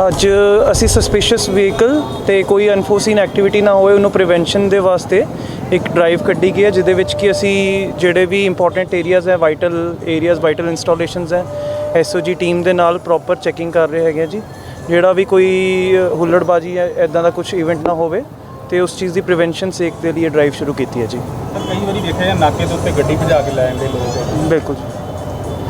ਅੱਜ ਅਸੀਂ suspicious vehicle ਤੇ ਕੋਈ ਅਨਫੋਰਸੀਨ ਐਕਟੀਵਿਟੀ ਨਾ ਹੋਵੇ ਉਹਨੂੰ ਪ੍ਰੀਵੈਂਸ਼ਨ ਦੇ ਵਾਸਤੇ ਇੱਕ ਡਰਾਈਵ ਕੱਢੀ ਗਈ ਹੈ ਜਿਹਦੇ ਵਿੱਚ ਕਿ ਅਸੀਂ ਜਿਹੜੇ ਵੀ ਇੰਪੋਰਟੈਂਟ ਏਰੀਆਜ਼ ਹੈ ਵਾਈਟਲ ਏਰੀਆਜ਼ ਵਾਈਟਲ ਇੰਸਟਾਲੇਸ਼ਨਸ ਹੈ ਐਸਓਜੀ ਟੀਮ ਦੇ ਨਾਲ ਪ੍ਰੋਪਰ ਚੈਕਿੰਗ ਕਰ ਰਹੇ ਹੈਗੇ ਜੀ। ਜਿਹੜਾ ਵੀ ਕੋਈ ਹੁੱਲੜਬਾਜੀ ਹੈ ਇਦਾਂ ਦਾ ਕੁਝ ਇਵੈਂਟ ਨਾ ਹੋਵੇ ਤੇ ਉਸ ਚੀਜ਼ ਦੀ ਪ੍ਰੀਵੈਂਸ਼ਨ ਸੇਕ ਦੇ ਲਈ ਡਰਾਈਵ ਸ਼ੁਰੂ ਕੀਤੀ ਹੈ ਜੀ। ਕਈ ਵਾਰੀ ਦੇਖਿਆ ਨਾਕੇ ਦੇ ਉੱਤੇ ਗੱਡੀ ਭਜਾ ਕੇ ਲੈ ਜਾਂਦੇ ਲੋਕ। ਬਿਲਕੁਲ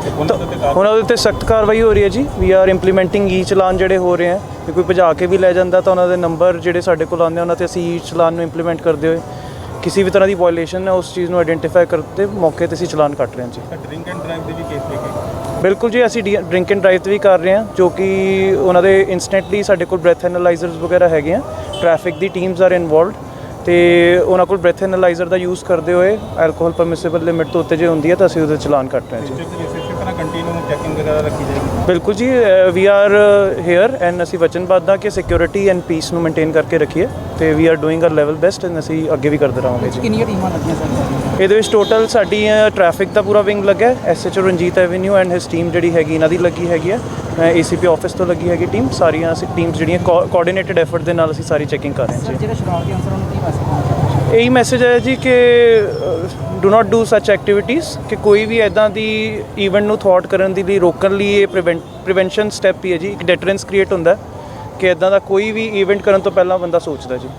ਉਹਨਾਂ ਦੇ ਉੱਤੇ ਸਖਤ ਕਾਰਵਾਈ ਹੋ ਰਹੀ ਹੈ ਜੀ। ਵੀ ਆਰ ਇੰਪਲੀਮੈਂਟਿੰਗ ਈ ਚਲਾਨ ਜਿਹੜੇ ਹੋ ਰਹੇ ਹੈ ਕਿ ਕੋਈ ਭਜਾ ਕੇ ਵੀ ਲੈ ਜਾਂਦਾ ਤਾਂ ਉਹਨਾਂ ਦੇ ਨੰਬਰ ਜਿਹੜੇ ਸਾਡੇ ਕੋਲ ਆਉਂਦੇ ਆ, ਉਹਨਾਂ ਤੇ ਅਸੀਂ ਈ ਚਲਾਨ ਨੂੰ ਇੰਪਲੀਮੈਂਟ ਕਰਦੇ ਹੋਏ ਕਿਸੇ ਵੀ ਤਰ੍ਹਾਂ ਦੀ ਵਾਇਓਲੇਸ਼ਨ ਹੈ ਉਸ ਚੀਜ਼ ਨੂੰ ਆਇਡੈਂਟੀਫਾਈ ਕਰਦੇ ਮੌਕੇ ਤੇ ਅਸੀਂ ਚਲਾਨ ਕੱਟ ਰਹੇ ਹਾਂ ਜੀ। ਡਰਿੰਕ ਐਂਡ ਡਰਾਈਵ ਦੇ ਵੀ ਕੇਸ ਦੇਖੇ ਬਿਲਕੁਲ ਜੀ ਅਸੀਂ ਡਰਿੰਕ ਐਂਡ ਡਰਾਈਵ ਤੇ ਵੀ ਕਰ ਰਹੇ ਹਾਂ ਜੋ ਕਿ ਉਹਨਾਂ ਦੇ ਇਨਸਟੈਂਟਲੀ ਸਾਡੇ ਕੋਲ ਬ੍ਰੈਥ ਐਨਾਲਾਈਜ਼ਰਸ ਵਗੈਰਾ ਹੈਗੇ ਆ। ਟ੍ਰੈਫਿਕ ਦੀ ਟੀਮਸ ਆਰ ਇਨਵੋਲਵਡ ਤੇ ਉਹਨਾਂ ਕੋਲ ਬ੍ਰੈਥ ਐਨਲਾਈਜ਼ਰ ਦਾ ਯੂਜ਼ ਕਰਦੇ ਹੋਏ ਐਲਕੋਹਲ ਪਰਮਿਸਿਬਲ ਲਿਮਿਟ ਤੋਂ ਉੱਤੇ ਜੇ ਹੁੰਦੀ ਹੈ ਤਾਂ ਅਸੀਂ ਉਹਦੇ ਚਲਾਨ ਕੱਟ ਰਹੇ ਹਾਂ ਜੀ। ਕੰਟੀਨਿਊ ਚੈਕਿੰਗ ਵਗੈਰਾ ਰੱਖੀ ਜਾਏਗੀ? ਬਿਲਕੁਲ ਜੀ ਵੀ ਆਰ ਹੇਅਰ ਐਂਡ ਅਸੀਂ ਵਚਨਬੱਧ ਹਾਂ ਕਿ ਸਿਕਿਉਰਿਟੀ ਐਂਡ ਪੀਸ ਨੂੰ ਮੇਨਟੇਨ ਕਰਕੇ ਰੱਖੀਏ ਤੇ we are doing our level best and ਅਸੀਂ ਅੱਗੇ ਵੀ ਕਰਦੇ ਰਹਾਂਗੇ। ਜੀ ਕਿੰਨੀਆਂ ਟੀਮਾਂ ਲੱਗੀਆਂ ਸਰ? ਇਹਦੇ ਵਿੱਚ ਟੋਟਲ ਸਾਡੀ ਟ੍ਰੈਫਿਕ ਦਾ ਪੂਰਾ ਵਿੰਗ ਲੱਗਾ ਹੈ SHO Ranjit Avenue and his team ਜਿਹੜੀ ਹੈਗੀ ਇਹਨਾਂ ਦੀ ਲੱਗੀ ਹੈਗੀ ਹੈ। ਏਸੀਪੀ ਆਫਿਸ ਤੋਂ ਲੱਗੀ ਹੈਗੀ ਟੀਮ ਸਾਰੀਆਂ ਅਸੀਂ ਟੀਮਸ ਜਿਹੜੀਆਂ ਕੋਆਰਡੀਨੇਟਡ ਐਫਰਟ ਦੇ ਨਾਲ ਅਸੀਂ ਸਾਰੀ ਚੈਕਿੰਗ ਕਰ ਰਹੇ ਹਾਂ ਜੀ। ਜਿਹੜੇ ਸ਼ਰਾਰਤੀ ਅਨਸਰ ਉਹਨਾਂ ਕੀ ਮੈਸੇਜ ਇਹੀ ਮੈਸੇਜ ਹੈ ਜੀ ਕਿ do not do such activities ਕਿ ਕੋਈ ਵੀ ਐਦਾਂ ਦੀ ਇਵੈਂਟ ਨੂੰ ਥਵਾਟ ਕਰਨ ਦੀ ਲਈ, ਰੋਕਣ ਲਈ ਇਹ ਪ੍ਰੀਵੈਂਸ਼ਨ ਸਟੈਪ ਹੀ ਹੈ ਜੀ, ਇੱਕ ਡੈਟਰੈਂਸ ਕ੍ਰੀਏਟ ਹੁੰਦਾ ਕਿ ਐਦਾਂ ਦਾ ਕੋਈ ਵੀ ਇਵੈਂਟ ਕਰਨ ਤੋਂ ਪਹਿਲਾਂ ਬੰਦਾ ਸੋਚਦਾ ਜੀ।